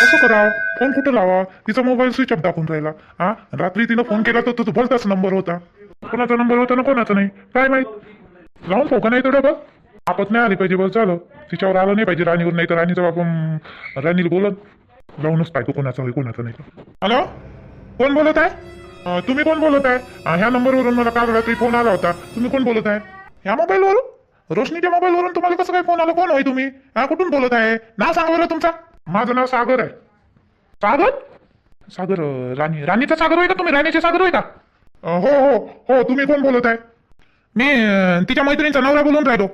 कसं करावं फोन कुठं लावा? तिचा मोबाईल स्विच ऑफ दाखवून राहिला. हा? रात्री तिनं फोन केला तर तो भलताच नंबर होता. कोणाचा नंबर होता ना कोणाचा नाही? काय माहीत? लावून पाहू नाही तेवढा बघ. आपत नाही आली पाहिजे बस झालं तिच्यावर आलं नाही पाहिजे राणीवर नाही तर राणीचा बाप अं, राणीला बोलत लावूनच पाहिजे कोणाचा होय कोणाचा नाही. हॅलो? कोण बोलत आहे? तुम्ही कोण बोलत आहे? ह्या नंबरवरून मला काल रात्री फोन आला होता. तुम्ही कोण बोलत आहे? ह्या मोबाईलवरून रोशनीच्या मोबाईलवरून तुम्हाला कसं काय फोन आला? कोण होय तुम्ही? हा कुठून बोलत आहे? ना सांगा बरं तुमचा. माझं नाव सागर आहे. सागर? सागर अं, राणी. राणीचा सागर होय का? तुम्ही राणीचे सागर होय का? अं, हो हो हो तुम्ही कोण बोलत आहे? मी अं, तिच्या मैत्रिणीचा नवरा बोलून राहिलो.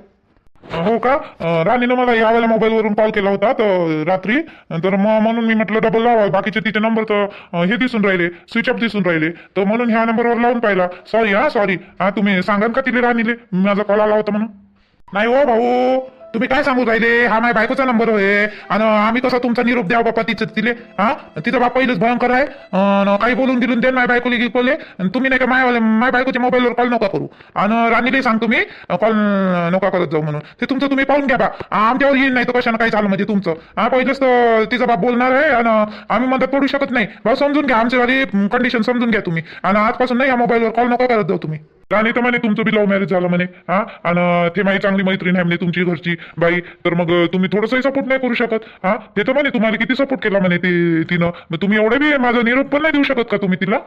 अं, हो का? अं, राणीनं मला यावेळेला मोबाईलवरून कॉल केला होता तर रात्री. तर मग म्हणून मी म्हटलं डबल लावा बाकीचे तिचे नंबर तर अं, हे दिसून राहिले स्विच ऑफ दिसून राहिले. तर म्हणून ह्या नंबरवर लावून पाहिला. सॉरी हा सॉरी हा तुम्ही सांगाल का तिले राणीले? माझा कॉल आला होता म्हणून. नाही हो भाऊ. तुम्ही काय सांगू राहिले? हा माझ्या बायकोचा नंबर होय आणि आम्ही कसा तुमचा निरोप द्यावा बाप्पा तिचं तिले हा? तिचा बाप पहिलंच भयंकर आहे. अन काही बोलून गेलून दे माझ्या बायकोली गिकवले आणि तुम्ही नाही का माझ्या माझ्या बायकोच्या मोबाईलवर कॉल नका करू. आणि राणीलाही सांग तुम्ही कॉल नका करत जाऊ म्हणून. ते तुमचं तुम्ही पाहून घ्या बा. आमच्यावर येईल नाही तर कशानं काही चालू म्हणजे तुमचं. हा पहिलेच तर तिचा बाप बोलणार आहे. आणि आम्ही मदत पडू शकत नाही. भाऊ समजून घ्या. आमची वाली कंडिशन समजून घ्या तुम्ही. आणि आजपासून नाही या मोबाईलवर कॉल नका करत जाऊ तुम्ही. राणी तर म्हणे तुमचं बी लव्ह मॅरेज झालं म्हणे हा? आणि ते माझी चांगली मैत्रीण आहे म्हणे तुमची घरची बाई. तर मग तुम्ही थोडंसंही सपोर्ट नाही करू शकत हा? ते तर म्हणे तुम्हाला किती सपोर्ट केला म्हणे ते तिनं. मग तुम्ही एवढे बी माझा निरोप पण नाही देऊ शकत का तुम्ही तिला?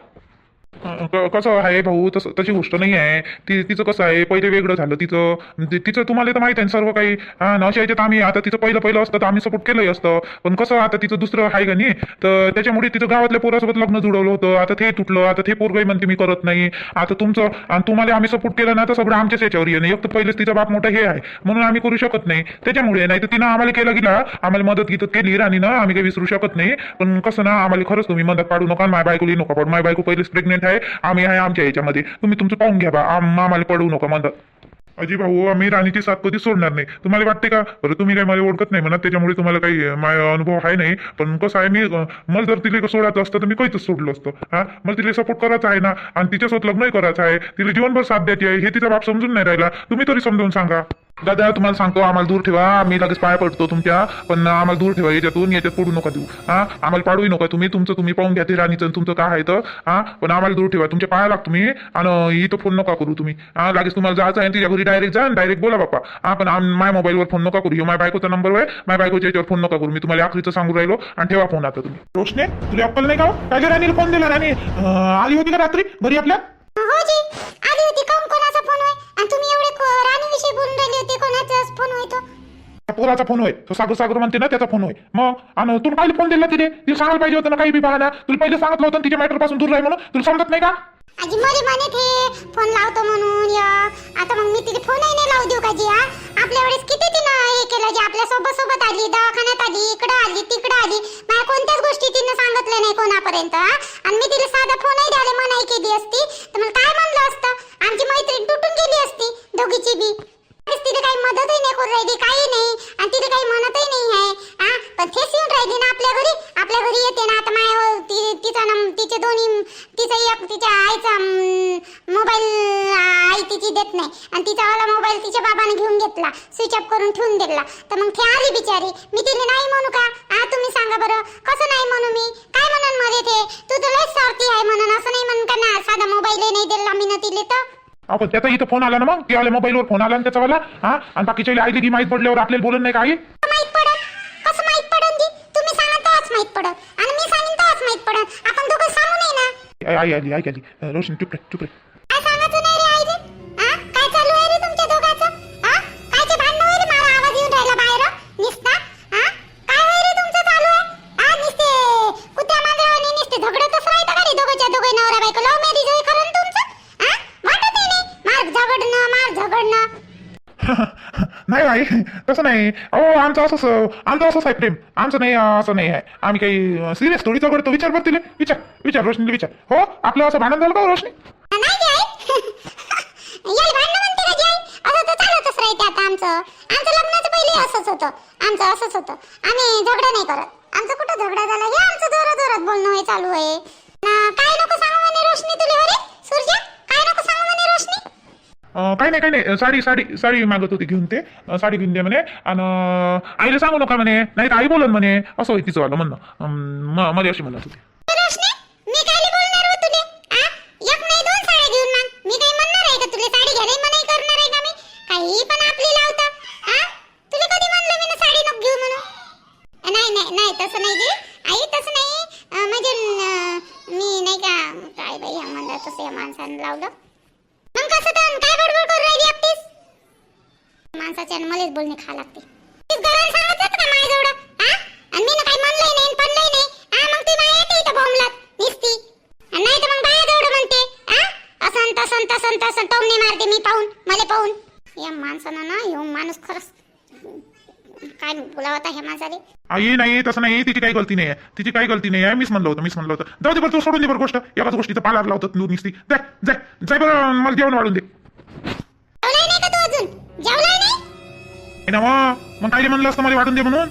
क- कसं आहे भाऊ तसं तशी गोष्ट नाही आहे. ती तिचं कसं आहे पहिले वेगळं झालं तिचं. तिचं तुम्हाला तर माहीत आहे ना सर्व काही. हा नशा याच्यात आम्ही आता तिचं पहिलं पहिलं असतं तर आम्ही सपोर्ट केलंही असतं. पण कसं आता तिचं दुसरं आहे का नाही तर त्याच्यामुळे तिचं गावातल्या पोरासोबत लग्न जुळवलं होतं. आता ते तुटलं आता ते पोरगही म्हणते मी करत नाही. आता तुमचं आणि तुम्हाला आम्ही सपोर्ट केलं ना तर सगळं आमच्याच याच्यावर येणं. एक तर पहिलेच तिचा बाप मोठा हे आहे. म्हणून आम्ही करू शकत नाही. त्याच्यामुळे नाही तर तिनं आम्हाला केलं गेला आम्हाला मदत गीत केली राणीनं. आम्ही काही विसरू शकत नाही. पण कसं ना आम्हाला खरंच तुम्ही मदत पाडू नका माझ्या बायकोली नका. पाडू माय बायको पहिलेच प्रेग्नेंट आहे. आम्ही आहे आमच्या याच्यामध्ये. तुम्ही तुमचं पाहून घ्या बा. आम- आम्हाला पडवू नका मदत अजी भाऊ हो, आम्ही राणीची साथ कधी सोडणार नाही. तुम्हाला वाटते का? बरं तुम्ही काही मला ओळखत नाही म्हणा त्याच्यामुळे तुम्हाला काही अनुभव आहे नाही. पण कसं आहे मी मला जर तिला सोडायचं असतं तर मी काहीच सोडलं असतं. हा? मला तिला सपोर्ट करायचा आहे ना आणि तिच्यासोबत लग्नही करायचं आहे तिला जीवनभर साथ द्यायची आहे हे तिचा बाप समजून नाही राहिला. तुम्ही तरी समजून सांगा. दादा तुम्हाला सांगतो आम्हाला दूर ठेवा. आम्ही लगेच पाया पडतो तुमच्या पण आम्हाला दूर ठेवा. याच्यातून याच्यात पडू नका देऊ. हा? आम्हाला पाडूही नका. तुम्ही तुमचं तुम्ही पाहून घ्या ते राणीचं तुमचं काय आहे तर. हा? पण आम्हाला दूर ठेवा. तुमच्या पाया लागतो तुम्ही आणि इथं फोन नका करू तुम्ही. हा? लगेच तुम्हाला जायचं आहे तिच्या घरी डायरेक्ट जा डायरेक्ट बोला बापा हा पण आम- माझ्या मोबाईलवर फोन नका करू. माझ्या बायकोचा नंबर आहे. माझ्या बायकोच्या याच्यावर फोन नका करू. मी तुम्हाला आखरीचं सांगू राहिलो आणि ठेवा फोन आता तुम्ही. रोशने तुला अक्कल नाही का हो? काय राणीला फोन दिला? राणी आली होती का रात्री? घरी आपल्या? हो जी. आली होती. काऊन कोणाचा फोन होय? आणि तुम्ही एवढे को- राणीविषयी बोलून राहिली होती. कोणाचा फोन होय तो? त्या पोराचा फोन होय. तो सागर सागर म्हणते ना त्याचा फोन होय. मग आणि तुला काय फोन दिला तिने? तिला सांगायला पाहिजे होतं ना काही बी पाहना तुला पहिले सांगितलं होतं तिच्या मॅटरपासून दूर राही म्हणून. तुला समजत नाही का? आजी मले म्हणे ते फोन लावतो म्हणून या. आता मग मी तिथे फोनही नाही लावू देऊ का जी हा? आपल्या वेळेस किती तिनं हे केलं जी आपल्यासोबत सोबत आली दवाखान्यात आली इकडं आली तिकडं आली. मला कोणत्याच गोष्टी तिनं सांगितलं नाही कोणापर्यंत आणि मी तिला साधा फोनही द्यायला मनाई केली असती. तर मला काय म्हणलं असतं? आमची मैत्रीण तुटून गेली असती दोघीची बी. तिथे काही मदतही नाही करू राहिली काही नाही. आणि तिथे काही म्हणतही नाही आहे पण तेच येऊन राहिली ना आपल्या घरी. आपल्या घरी येते ना आता ति- तिचा नम तिचे दोन्ही तिचा एक तिच्या आईचा मोबाईल आई तिची देत नाही. आणि तिचा वाला मोबाईल तिच्या बाबाने घेऊन घेतला स्विच ऑफ करून ठेवून दिला. तर मग ती आली बिचारी. मी तिला नाही म्हणू का? हा तुम्ही सांगा बरं. कसं नाही म्हणू मी? काय म्हणून मध्ये ते? तू तर लय स्वार्थी आहे म्हणून. असं नाही म्हणून का ना? साधा मोबाईलही नाही दिला मी ना तिले तर. अहो त्याचा इथं फोन आला ना मग? ते आले मोबाईलवर फोन आला ना त्याचा वाला? हा? आणि बाकीच्या आईली की माहीत पडल्यावर आपल्याला बोलत नाही काही माहीत पडत कसं माहीत पडन ती तुम्ही सांगा तेव्हाच माहीत पडत आणि मी सांगेन तेव्हाच माहीत पडत आपण दोघं सांगू नाही ना आई आली आई आली अं, नाही आई तसं नाही. अहो आमचं असंच आमचं असंच आहे प्रेम. आमचं नाही असं नाही आहे. आम्ही काही सिरियस थोडी चौकड विचार बघ तिला विचार. विचार रोशनीला विचार. हो? आपलं असं भांडण झालं का हो, रोशनी? नाही जी आई. याला भांडणं म्हणते का जी असं तर चालतच आमचं. असंच होतं. आमचं आम्ही झगडा नाही करत. आमचं कुठं झगडा झाला? हे आमचं जोरात जोरात बोलणं चालू आहे. ना काय नको सांगू म्हणे रोशनी तुले हो अरे सूर्या काय नको सांगू म्हणे रोशनी अं, काही नाही काही नाही. साडी साडी साडी मागत होती घेऊन ते. साडी घेऊन दे म्हणे. आणि आईला सांगू नका म्हणे. नाही तर आई बोलन म्हणे. असं होई तिचं वालं म्हणणं. मध्ये मला अशी म्हणत होती तसं नाही अ, म्हणजे अ, मी नाही का काय बाई ह्या म्हणलं तसं या माणसानं लावलं मग कसं तर काय बडबड करू राहिली एकटीच माणसाच्या मलाच बोलणे खा लागते. नाही नाही. मारते मी पाहून मला पाहून. या माणसानं ना माणूस खरंच काय ह्या माणसाले? आई नाही तसं नाही. तिची काही गलती नाही आहे तिची काही गलती नाही आहे मीच म्हणलं होतं मीच म्हणलं होतं. जाऊ दे बरं तू सोडून दे बरं गोष्ट. एकाच गोष्टीचं पालार लावतात तू निसती. जाय जाय जाय बरं मला जेवण वाढून दे. हे ना मग मग काय म्हणलं असतं मला वाढून दे म्हणून.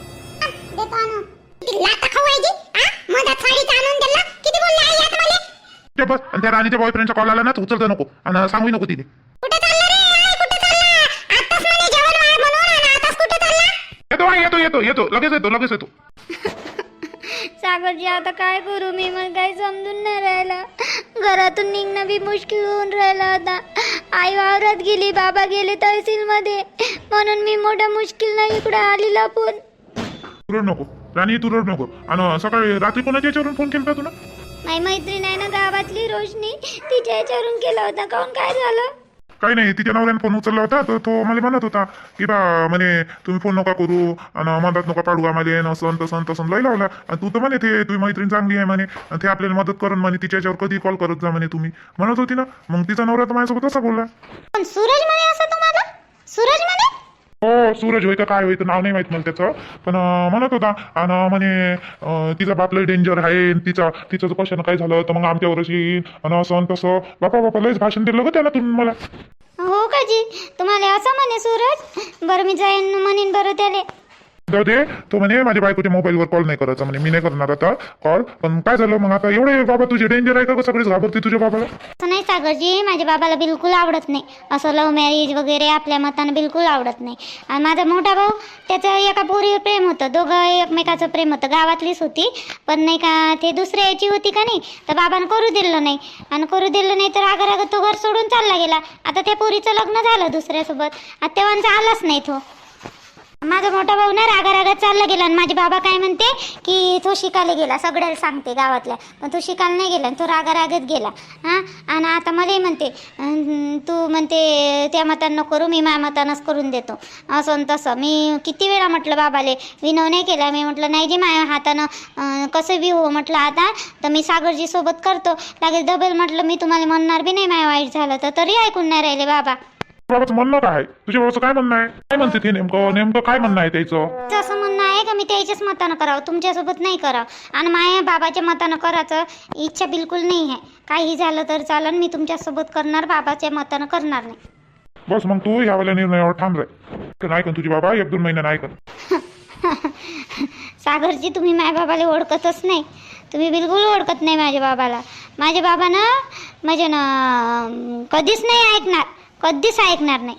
हा बस आणि त्या राणीच्या बॉयफ्रेंडचा कॉल आला ना उचलता नको. आणि सांगू नको तिने कुठे चालला रे? आई कुठे चालला? आताच म्हणे जेवण वाढ म्हणून आणि आताच कुठे चालला? येतो येतो येतो येतो. लगेच येतो लगेच येतो. सागरजी आता काय करू? मी मला काही समजून नाही राहिलं. घरातून निघणं बी मुश्किल होऊन राहिलं आता. आई वावरात गेली बाबा गेले तहसीलमध्ये. म्हणून मी मोठ्या मुश्किलनं इकडे आली लपून तू रड नको. राणी तू रड नको. आणि सकाळी रात्री कोणाच्या याच्यावरून फोन केला तुला? माझी मैत्रीण आहे ना गावातली रोशनी तिच्या याच्यावरून केला होता. काहून काय झालं? काही नाही तिच्या नवऱ्याने फोन उचलला होता तर तो मला म्हणत होता की बा म्हणे तुम्ही फोन नका करू आणि मदत नका पाडू आम्हाला नसन तसं तसं लय लावला. आणि तू तर म्हणे ते तुझी मैत्रीण चांगली आहे म्हणे आणि ते आपल्याला मदत करून म्हणे तिच्या याच्यावर कधी कॉल करत जा म्हणे तुम्ही. म्हणत होती ना मग तिचा नवरा तर माझ्यासोबत असा बोलला. सूरज म्हणे असं तुम्हाला? सूरज म्हणे? हो सूरज होय का काय होय तर नाव नाही माहीत मला त्याचं. पण म्हणत होता. आणि म्हणे तिचा बाप लय डेंजर आहे तिचा तिचं जर कशानं काय झालं तर मग आमच्यावरच येईल आणि असं आणि तसं. बापा बापा लयच भाषण दिलं ग त्याला तुम्ही मला. हो काजी तुम्हाला असं म्हणे सूरज? बरं मी जाईन म्हणेन बरं त्याला. जाऊ दे. तो म्हणे माझ्या बायकोच्या मोबाईलवर कॉल नाही करायचा. म्हणे मी नाही करणार आता कॉल पण काय झालं? मग आता एवढे बाबा तुझे डेंजर आहे का सगळेच घाबरते तुझ्या बाबाला. असं नाही सागरजी माझ्या बाबाला बिलकुल आवडत नाही. असं लव्ह मॅरेज वगैरे आपल्या मतानं बिलकुल आवडत नाही. आणि माझा मोठा भाऊ त्याचं एका पोरीवर प्रेम होतं. दोघं एकमेकाचं प्रेम होतं. गावातलीच होती. पण नाही का ते दुसऱ्या याची होती का नाही तर बाबानं करू दिलं नाही. आणि करू दिलं नाही तर आगर रागा तो घर सोडून चालला गेला. आता त्या पोरीचं लग्न झालं दुसऱ्यासोबत. आता तेव्हाचा आलाच नाही तो. माझा मोठा भाऊ ना रागा रागात चालला गेला आणि माझे बाबा काय म्हणते की तो शिकायला गेला सगळ्याला सांगते गावातल्या. पण तो शिकायला नाही गेला आणि तो रागा रागत गेला. हां? आणि आता मलाही म्हणते तू म्हणते त्या मतांना करू मी माझ्या मतानंच करून देतो. असं आणि तसं. मी किती वेळा म्हटलं बाबाले विनव नाही केला. मी म्हटलं नाही जे माझ्या हातानं कसं बी हो म्हटलं आता तर मी सागरजी सोबत करतो. लागेल डबल म्हटलं मी तुम्हाला म्हणणार बी नाही माझ्या वाईट झालं तर. तरी ऐकून नाही राहिले बाबा. बाबाचं म्हणणं काय? तुझ्या बाबाचं काय म्हणणं आहे? काय म्हणते ते नेमकं? नेमकं काय म्हणणं आहे त्याचं? असं म्हणणं आहे का? मी त्याच्याच मतानं करावं. तुमच्यासोबत नाही करावं. आणि माझ्या बाबाच्या मतानं करायचं इच्छा बिलकुल नाही आहे. काही झालं तर चालन मी तुमच्यासोबत करणार बाबाच्या मतानं करणार नाही. बस मग तू यावेळेला निर्णयावर थांब राय नाही ऐकन तुझी बाबा एक दोन महिन्यानं ऐकन. सागरजी तुम्ही माझ्या बाबाला ओळखतच नाही. तुम्ही बिलकुल ओळखत नाही माझ्या बाबाला. माझ्या बाबानं म्हणजे ना कधीच नाही ऐकणार. कधीच ऐकणार नाही.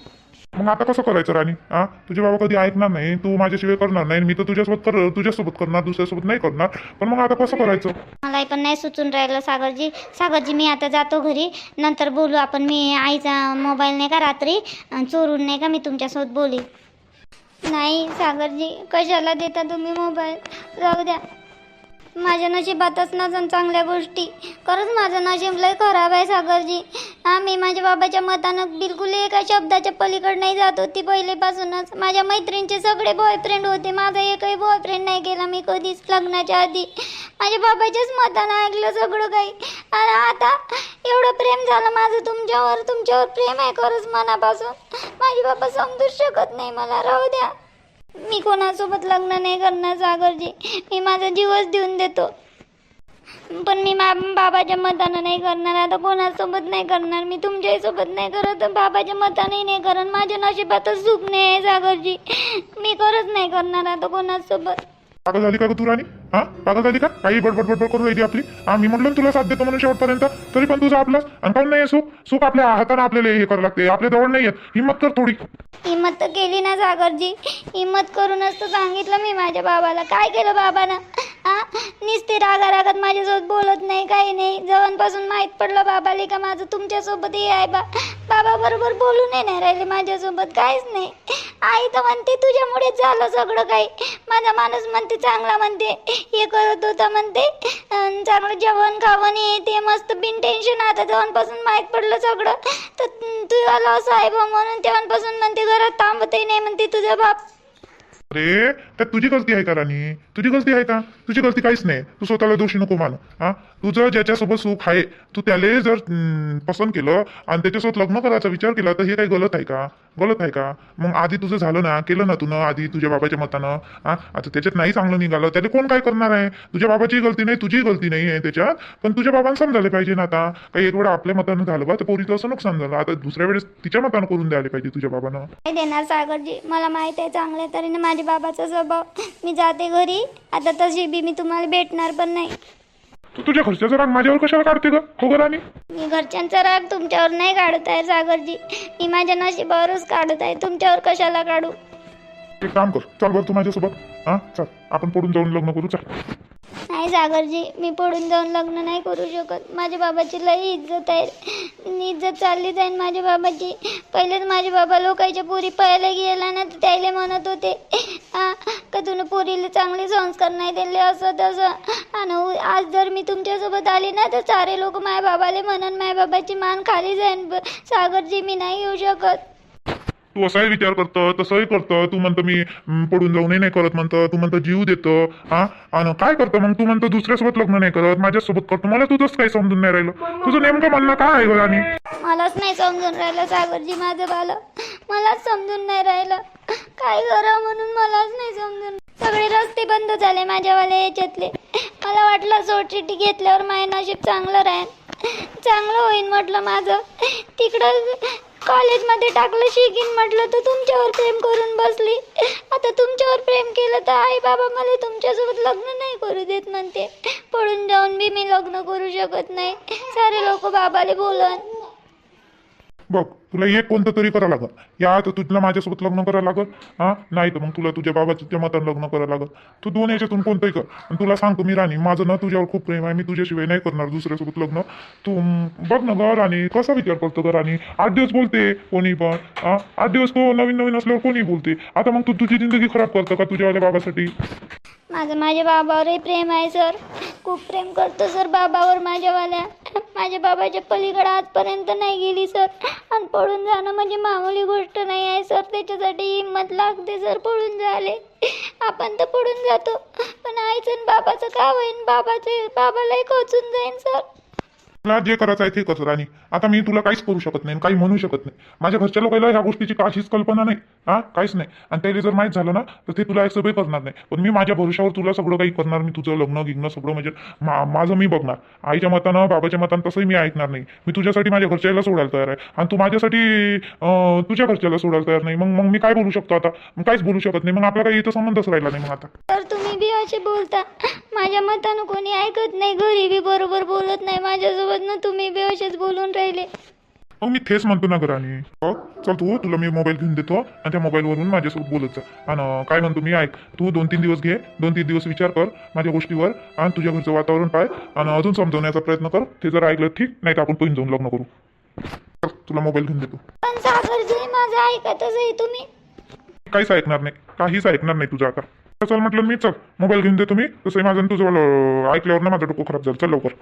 मग आता कसं करायचं राणी? हा तुझे बाबा कधी ऐकणार नाही. तू माझ्याशिवाय करणार नाही मी तर तुझ्यासोबत कर तुझ्यासोबत करणार दुसऱ्यासोबत नाही करणार. पण मग आता कसं करायचं? मलाही पण नाही सुचून राहिलं सागरजी. सागरजी मी आता जातो घरी. नंतर बोलू आपण. मी आईचा मोबाईल नाही का रात्री? अन् चोरून नाही का मी तुमच्यासोबत बोली नाही सागरजी. कशाला देता तुम्ही मोबाईल जाऊ द्या. माझ्या नशिबातच नसन चांगल्या गोष्टी. खरंच माझं नशीब लय खराब आहे सागरजी. आम्ही मी माझ्या बाबाच्या मतानं बिलकुल एका शब्दाच्या पलीकडे नाही जात होती पहिलेपासूनच. माझ्या मैत्रिणीचे सगळे बॉयफ्रेंड होते. माझा एकही बॉयफ्रेंड नाही केला मी कधीच लग्नाच्या आधी. माझ्या बाबाच्याच मतानं ऐकलं सगळं काही. आणि आता एवढं प्रेम झालं माझं तुमच्यावर. तुमच्यावर प्रेम आहे खरंच मनापासून. माझे बाबा समजूच शकत नाही मला. राहू द्या. मी कोणासोबत लग्न नाही करणार सागरजी. मी माझा जीवच देऊन देतो. पण मी मा बाबाच्या मतानं नाही करणार. आता कोणासोबत नाही करणार? मी तुमच्याही सोबत नाही करत बाबाच्या मतानंही नाही करत. माझ्या नशिबातच सुख नाही आहे सागरजी. मी खरंच नाही करणार आता कोणासोबत. पागल झाली का ग तू राणी? हा? पागल झाली का? काही बडबड बडबड करू राहिली आपली. आम्ही म्हटलं तुला साथ देतो म्हणून शेवटपर्यंत. तरी पण तुझा आपलाच आणि काऊन नाही सुख? सुख आपल्या हाताने आपल्याला हे करावं लागते. आपल्या जवळ नाही येत हिंमत कर थोडी. हिंमत तर केली ना सागरजी. हिंमत करूनच तर सांगितलं मी माझ्या बाबाला. काय केलं बाबानं? आ नुसते रागा रागात माझ्यासोबत बोलत नाही काही नाही. जवळपासून माहीत पडलं बाबाले का माझं तुमच्यासोबत हे आहे बा. बाबा बरोबर बोलू नाही राहिले माझ्यासोबत काहीच नाही. आई तर म्हणते तुझ्यामुळेच झालं सगळं काही. माझा माणूस म्हणते चांगला म्हणते. हे करत होता म्हणते चांगलं जेवण खावण हे ते मस्त बिन टेन्शन आता जवळपासून माहीत पडलं सगळं. तर तू आला असं आहे बा म्हणून तेव्हापासून म्हणते घरात थांबतही नाही म्हणते तुझा बाप अरे त्यात तुझी गलती आहे का राणी? तुझी गलती आहे का? तुझी गलती काहीच नाही. तू स्वतःला दोषी नको मानू. हा? तुझं ज्याच्यासोबत सुख आहे तू त्याला जर पसंत केलं आणि त्याच्यासोबत लग्न करायचा विचार केला तर हे काही गलत आहे का? गलत आहे का? मग आधी तुझं झालं ना केलं ना तुनं आधी तुझ्या बाबाच्या मतानं हा? आता त्याच्यात नाही चांगलं निघालं त्याला कोण काय करणार आहे? तुझ्या बाबाची गलती नाही तुझी गलती नाही आहे त्याच्यात. पण तुझ्या बाबांना समजायला पाहिजे ना आता. काही एक वेळा आपल्या मतानं झालं बा तर पोरीचं असं नुकसान झालं. आता दुसऱ्या वेळेस तिच्या मतानं करून द्यायला पाहिजे तुझ्या बाबानं. नाही देणार सागरजी. मला माहीत आहे चांगल्या तरी माझ्या बाबाचा स्वभाव. मी जाते घरी. आता तशी बी मी तुम्हाला भेटणार पण नाही. तू तुझ्या घरच्याचा राग माझ्यावर कशाला काढते ग? हो ग राणी? मी घरच्यांचा राग तुमच्यावर नाही काढत आहे सागरजी. मी माझ्या नशिबावरच काढत आहे. तुमच्यावर कशाला काढू? एक काम कर. चल बरं तू माझ्यासोबत. हा चल. आपण पडून जाऊन लग्न करू. चल. नाही सागरजी मी पडून जाऊन लग्न नाही करू शकत. माझ्या बाबाची लई इज्जत आहे. इज्जत चालली जाईल माझ्या बाबाची पहिलेच माझे बाबा लोकांच्या पुरी पाहायला गेला ना तर त्याला म्हणत होते का तुला पुरीला चांगले संस्कार नाही दिले असं तसं. आणि आज जर मी तुमच्यासोबत आली ना तर सारे लोक माझ्या बाबाला म्हणून माझ्या बाबाची मान खाली जाईन. सागरजी मी नाही येऊ शकत. तू असाही विचार करतं तसंही करतं तू म्हणतं मी पडून जाऊनही नाही करत म्हणतं तू म्हणतं जीव देतं हा? आणि काय करतं मग? तू म्हणतं दुसऱ्यासोबत लग्न नाही करत माझ्यासोबत करतो मला तुझंच काही समजून नाही राहिलं. तुझं नेमकं म्हणणं काय आहे गं राणी? मलाच नाही समजून राहिलं सागरजी माझं बाल मलाच समजून नाही राहिलं. काय करा म्हणून मलाच नाही समजून. सगळे रस्ते बंद झाले माझ्यावाले याच्यातले. मला वाटलं सोडचिट्टी घेतल्यावर माझे नशीब चांगलं राहील चांगलं होईन म्हटलं माझं. तिकडं कॉलेजमध्ये टाकलं शिकीन म्हटलं तर तुमच्यावर प्रेम करून बसली. आता तुमच्यावर प्रेम केलं तर आई बाबा मला तुमच्यासोबत लग्न नाही करू देत म्हणते. पळून जाऊन बी मी लग्न करू शकत नाही. सारे लोक बाबाले बोलन. बघ तुला एक कोणतं तरी करावं लागल. या तर तुला माझ्यासोबत लग्न करावं लागल. हा? नाही तर मग तुला तुझ्या बाबाच्या मतानं लग्न करावं लागल. तू दोन याच्यातून कोणतंही कर. आणि तुला सांगतो मी राणी माझं ना तुझ्यावर खूप प्रेम आहे. मी तुझ्याशिवाय नाही करणार दुसऱ्यासोबत लग्न. तू बघ ना ग राणी कसा विचार करतो ग राणी? आठ दिवस बोलते कोणी पण. हा? आठ दिवस को नवीन नवीन असल्यावर कोणी बोलते? आता मग तू तुझी जिंदगी खराब करतो का तुझ्यावाल्या बाबासाठी? माझं माझ्या बाबावरही प्रेम आहे सर. खूप प्रेम करतो सर बाबावर माझ्यावाल्या. माझ्या बाबाच्या पलीकडे आजपर्यंत नाही गेली सर. आणि पळून जाणं म्हणजे मामूली गोष्ट नाही आहे सर. त्याच्यासाठी हिंमत लागते सर. पळून झाले. आपण तर पळून जातो. पण आईचं आणि बाबाचं का होईन? बाबाचे बाबालाही खोचून जाईन सर. तुला जे करायचं आहे ते करतो राणी. आता मी तुला काहीच करू शकत नाही आणि काही म्हणू शकत नाही. माझ्या घरच्या लोकांना ह्या गोष्टीची काहीच कल्पना नाही. हा? काहीच नाही. आणि त्याला जर माहीत झालं ना तर ते तुला सगळे करणार नाही. पण मी माझ्या भरोशावर तुला सगळं काही करणार मी तुझं लग्न गिग्न सगळं म्हणजे मा माझं मी बघणार. आईच्या मतानं बाबाच्या मतानं तसंही मी ऐकणार नाही. मी तुझ्यासाठी माझ्या घरच्याला सोडायला तयार आहे. आणि तू माझ्यासाठी तुझ्या घरच्याला सोडायला तयार नाही. मग मग मी काय बोलू शकतो आता? मग काहीच बोलू शकत नाही. मग आपला काही इथं संबंधच राहिला नाही मग आता. तर तुम्ही बी असे बोलता. माझ्या मतानं कोणी ऐकत नाही. घरी बी बरोबर बोलत नाही. माझ्यासोबत ना तुम्ही बी असेच बोलून राहिले मग मी तेच म्हणतो ना घराने हो चल तू तुला मी मोबाईल घेऊन देतो आणि त्या मोबाईलवरून माझ्यासोबत बोलत जा. आणि काय म्हणतो मी ऐक. तू दोन तीन दिवस घे दोन तीन दिवस विचार कर माझ्या गोष्टीवर आणि तुझ्या घरचं वातावरण पाय आणि अजून समजवण्याचा प्रयत्न कर. ते जर ऐकलं ठीक नाही तर आपण पळून जाऊन लग्न करू. चल, तुला मोबाईल घेऊन देतो. पण सागरजी माझं ऐकतच आहे तुम्ही. काहीच ऐकणार नाही. काहीच ऐकणार नाही तुझं आता. चल म्हटलं मी चल मोबाईल घेऊन देतो मी. तसंही माझं आणि तुझं ऐकल्यावर ना माझं डोकं खराब झालं. चल लवकर.